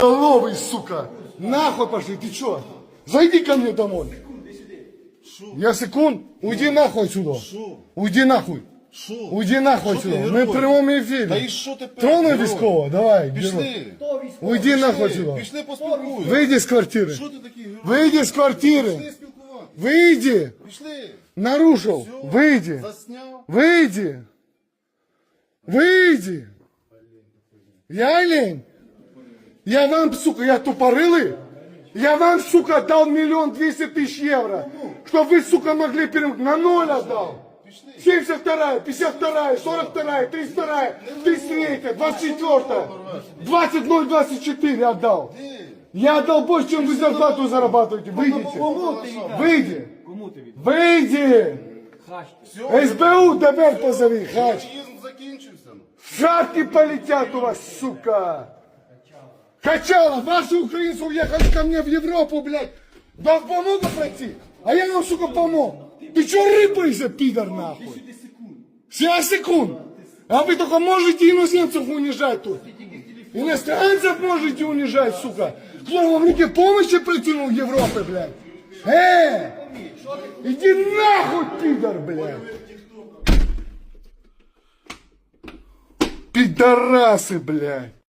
Головый, сука! Нахуй пошли, ты чё? Зайди ко мне домой. Я секунд. Уйди нахуй отсюда. Уйди нахуй. Що? Уйди нахуй Що ти отсюда. Мы герой? в прямом Та і эфире. що тепер? Тронуй герой? військово, давай. герой. Пішли. Уйди нахуй отсюда. Пішли поспілкуємося. Выйди с квартиры. Що ти такий герой? Выйди с Пішли квартиры. спілкуватися. Выйди. Пішли. Нарушил. Выйди. Засняв. Выйди. Выйди. Я лень. Я вам, сука, я тупорылый. Я вам, сука, дал миллион двести тысяч евро. Чтобы вы, сука, могли перем... На ноль отдал. 72, 52, 42, 32, 33, 24, 20, 0, 24 отдал. Я отдал больше, чем вы зарплату зарабатываете. Выйдите. Выйди. Выйди. СБУ ДБР позови, хач. Шапки полетят у вас, сука! Качало, ваши украинцы уехали ко мне в Европу, блядь! Вам помогу пройти? А я вам, сука, помог! Ты чё рыпаешься, пидор, нахуй? Сейчас секунд! А вы только можете иноземцев унижать тут! Иностранцев можете унижать, сука! Кто вам руки помощи протянул в Европе, блядь? Э! Иди нахуй, пидор, блядь! Пидорасы, блядь!